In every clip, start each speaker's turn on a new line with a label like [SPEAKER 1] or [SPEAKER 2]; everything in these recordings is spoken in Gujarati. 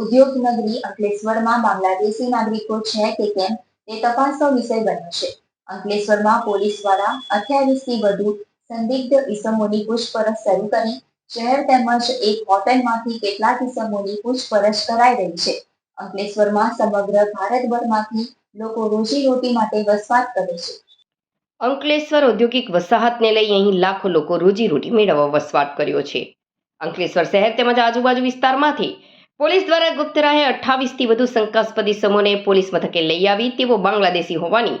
[SPEAKER 1] ઉદ્યોગ નગરી અંકલેશ્વરમાં બાંગ્લાદેશી નાગરિકો છે કે કેમ તે તપાસનો વિષય બન્યો છે. અંકલેશ્વરમાં પોલીસ દ્વારા અઠ્યાવીસથી વધુ સંદિગ્ધ ઇસમોની પૂછપરછ શરૂ કરી શહેર તેમજ એક હોટેલમાંથી કેટલાક ઇસમોની પૂછપરછ કરાઈ રહી છે. અંકલેશ્વરમાં સમગ્ર ભારતભરમાંથી લોકો રોજીરોટી માટે વસવાટ કરે છે.
[SPEAKER 2] અંકલેશ્વર ઔદ્યોગિક વસાહતને લઈ અહીં લાખો લોકો રોજીરોટી મેળવવા વસવાટ કર્યો છે. અંકલેશ્વર શહેર તેમજ આજુબાજુ વિસ્તારમાંથી પોલીસ દ્વારા ગુપ્ત રાહે અઠ્ઠાવીસથી વધુ શંકાસ્પદ ઇસમોને પોલીસ મથકે લઈ આવી. તેઓ બાંગ્લાદેશી હોવાની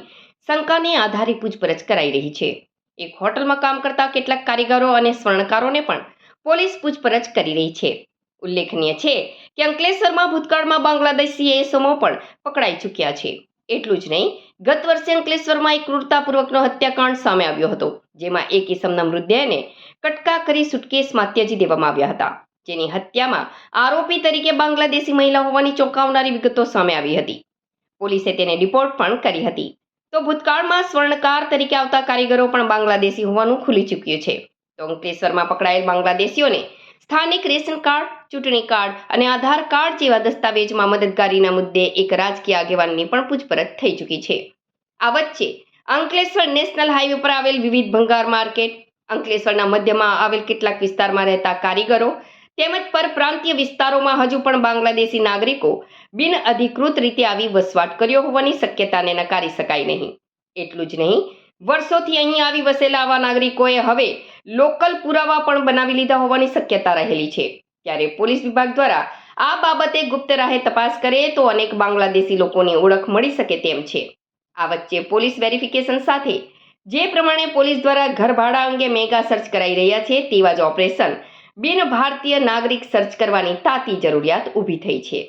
[SPEAKER 2] શંકાને આધારે પૂછપરછ કરાઈ રહી છે. એક હોટલમાં કામ કરતા કેટલાક કારીગરો અને સ્વર્ણકારોને પણ પોલીસ પૂછપરછ કરી રહી છે. ઉલ્લેખનીય છે કે અંકલેશ્વરમાં ભૂતકાળમાં બાંગ્લાદેશી એસમો પણ પકડાઈ ચૂક્યા છે. એટલું જ નહીં, ગત વર્ષે અંકલેશ્વરમાં એક ક્રૂરતાપૂર્વકનો હત્યાકાંડ સામે આવ્યો હતો, જેમાં એક ઇસમના મૃતદેહને કટકા કરી સુટકેસમાં ત્યજી દેવામાં આવ્યા હતા. જેની હત્યામાં આરોપી તરીકે બાંગ્લાદેશી મહિલા હોવાની ચોંકાવનારી વિગતો સામે આવી હતી. પોલીસે તેને રિપોર્ટ પણ કરી હતી. તો ભૂતકાળમાં સ્વર્ણકાર તરીકે આવતા કારીગરો પણ બાંગ્લાદેશી હોવાનું ખુલી ચૂક્યું છે. તો અંકલેશ્વરમાં પકડાયેલ બાંગ્લાદેશીઓને સ્થાનિક રેશન કાર્ડ, ચૂંટણી કાર્ડ અને આધાર કાર્ડ જેવા દસ્તાવેજમાં મદદગારીના મુદ્દે એક રાજકીય આગેવાનની પણ પૂછપરછ થઈ ચૂકી છે. આ વચ્ચે અંકલેશ્વર નેશનલ હાઈવે પર આવેલ વિવિધ ભંગાર માર્કેટ, અંકલેશ્વરના મધ્યમાં આવેલ કેટલાક વિસ્તારમાં રહેતા કારીગરો તેમજ પરપ્રાંતીય વિસ્તારોમાં હજુ પણ બાંગ્લાદેશી નાગરિકો બિન અધિકૃત રીતે આવી વસવાટ કર્યો હોવાની શક્યતાને નકારી શકાય નહીં. એટલું જ નહીં, વર્ષોથી અહીં આવી વસેલા આવા નાગરિકોએ હવે લોકલ પુરાવા પણ બનાવી લીધા હોવાની શક્યતા રહેલી છે. ત્યારે પોલીસ વિભાગ દ્વારા આ બાબતે ગુપ્ત રાહે તપાસ કરે તો અનેક બાંગ્લાદેશી લોકોની ઓળખ મળી શકે તેમ છે. આ વચ્ચે પોલીસ વેરિફિકેશન સાથે જે પ્રમાણે પોલીસ દ્વારા ઘર ભાડા અંગે મેગા સર્ચ કરાઈ રહ્યા છે તેવા જ ઓપરેશન બિન ભારતીય નાગરિક સર્ચ કરવાની તાતી જરૂરિયાત ઊભી થઈ છે.